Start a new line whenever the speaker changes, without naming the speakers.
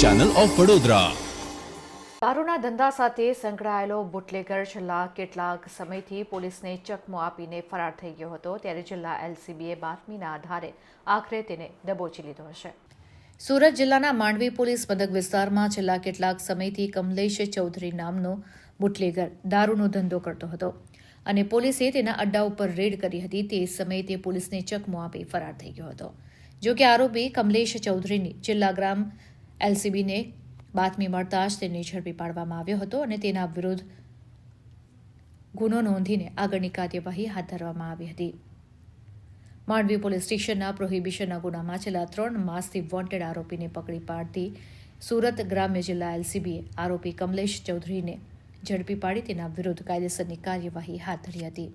Channel of Vadodara
દારૂના ધંધા સાથે સંકળાયેલો બુટલેગર છેલ્લા કેટલાક સમયથી પોલીસને ચકમો આપીને ફરાર થઈ ગયો હતો ત્યારે જિલ્લા એલસીબીએ બાતમીના આધારે આખરે તેને દબોચી લીધો હશે. સુરત જિલ્લાના માંડવી પોલીસ મથક વિસ્તારમાં છેલ્લા કેટલાક સમયથી કમલેશ ચૌધરી નામનો બુટલેગર દારૂનો ધંધો કરતો હતો અને પોલીસે તેના અડ્ડા ઉપર રેડ કરી હતી. તે સમયે તે પોલીસને ચકમો આપી ફરાર થઈ ગયો હતો. જો કે આરોપી કમલેશ ચૌધરીની જિલ્લા ગ્રામ એલસીબીને બાતમી મળતા જ તેને ઝડપી પાડવામાં આવ્યો હતો અને તેના વિરુદ્ધ ગુનો નોંધીને આગળની કાર્યવાહી હાથ ધરવામાં આવી હતી. માંડવી પોલીસ સ્ટેશનના પ્રોહિબિશનના ગુનામાં છેલ્લા ત્રણ માસથી વોન્ટેડ આરોપીને પકડી પાડતી સુરત ગ્રામ્ય જિલ્લા એલસીબીએ આરોપી કમલેશ ચૌધરીને ઝડપી પાડી તેના વિરુદ્ધ કાયદેસરની કાર્યવાહી હાથ ધરી હતી.